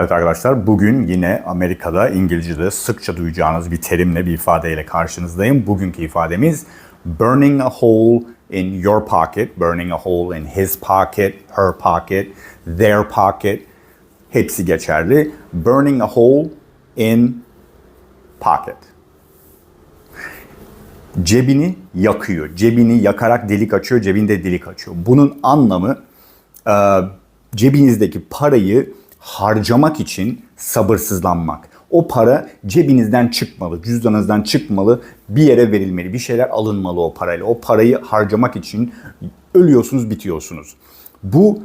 Evet arkadaşlar bugün yine Amerika'da İngilizce'de sıkça duyacağınız bir terimle bir ifadeyle karşınızdayım. Bugünkü ifademiz burning a hole in your pocket, burning a hole in his pocket, her pocket, their pocket. Hepsi geçerli. Burning a hole in pocket. Cebini yakıyor. Cebini yakarak delik açıyor, cebinde delik açıyor. Bunun anlamı cebinizdeki parayı harcamak için sabırsızlanmak. O para cebinizden çıkmalı, cüzdanınızdan çıkmalı, bir yere verilmeli, bir şeyler alınmalı o parayla. O parayı harcamak için ölüyorsunuz, bitiyorsunuz. Bu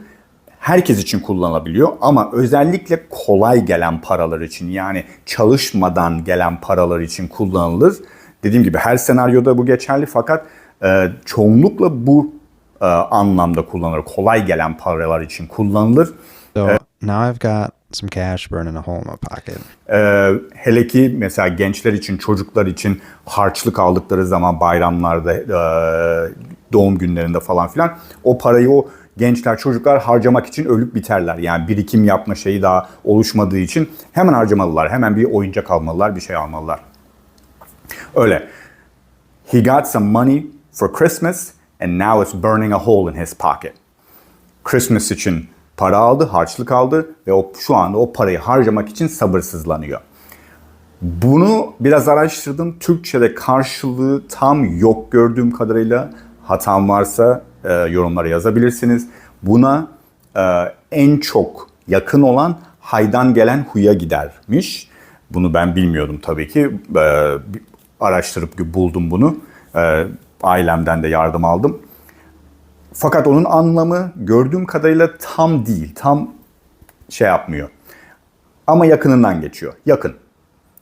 herkes için kullanılabiliyor ama özellikle kolay gelen paralar için yani çalışmadan gelen paralar için kullanılır. Dediğim gibi her senaryoda bu geçerli fakat e, çoğunlukla bu e, anlamda kullanılır. Kolay gelen paralar için kullanılır. So now I've got some cash burning a hole in my pocket. Ee, hele ki mesela gençler için, çocuklar için harçlık aldıkları zaman bayramlarda, e, doğum günlerinde falan filan o parayı o gençler, çocuklar harcamak için ölüp biterler. Yani birikim yapma şeyi daha oluşmadığı için hemen harcamalılar. Hemen bir oyuncak almalılar, bir şey almalılar. Öyle. He got some money for Christmas and now it's burning a hole in his pocket. Christmas için para aldı, harçlık aldı ve o şu anda o parayı harcamak için sabırsızlanıyor. Bunu biraz araştırdım. Türkçe'de karşılığı tam yok gördüğüm kadarıyla. Hatam varsa e, yorumlara yazabilirsiniz. Buna e, en çok yakın olan haydan gelen huya gidermiş. Bunu ben bilmiyordum tabii ki. E, araştırıp buldum bunu. E, ailemden de yardım aldım. Fakat onun anlamı gördüğüm kadarıyla tam değil. Tam şey yapmıyor. Ama yakınından geçiyor. Yakın.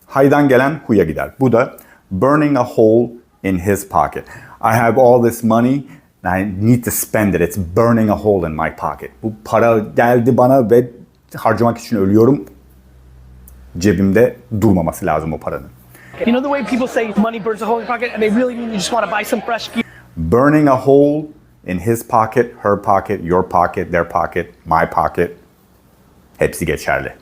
Haydan gelen huya gider. Bu da burning a hole in his pocket. I have all this money and I need to spend it. It's burning a hole in my pocket. Bu para geldi bana ve harcamak için ölüyorum. Cebimde durmaması lazım o paranın. You know the way people say money burns a hole in your pocket and they really mean you just want to buy some fresh gear? burning a hole in his pocket, her pocket, your pocket, their pocket, my pocket. Hepsi geçerli.